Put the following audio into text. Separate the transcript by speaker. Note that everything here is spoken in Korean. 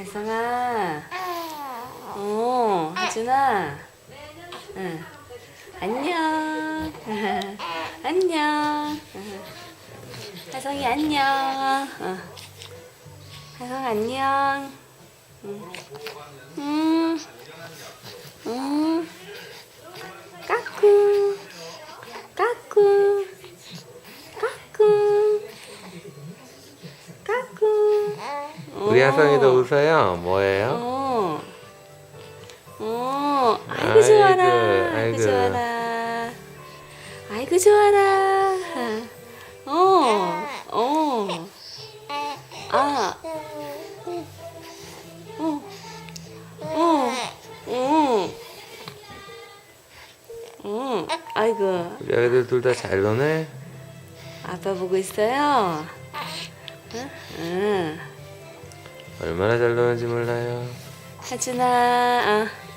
Speaker 1: 혜성아. 어, 하준아. 응. 안녕. 안녕. 혜성이 안녕. 어. 혜성 안녕. 음. 음. 음.
Speaker 2: 우리 하성이도 웃어요. 뭐예요?
Speaker 1: 어. 어. 아이고
Speaker 2: 아이고,
Speaker 1: 좋아라. 아이고,
Speaker 2: 아이고.
Speaker 1: 좋아라. 아이고 좋아라. 어. 어. 아. 어. 어. 어. 어. 아이고.
Speaker 2: 우리 아이들 둘 다 잘 노네.
Speaker 1: 아빠 보고 있어요. 응? 응.
Speaker 2: 얼마나 잘 노는지 몰라요.
Speaker 1: 하준아. 어.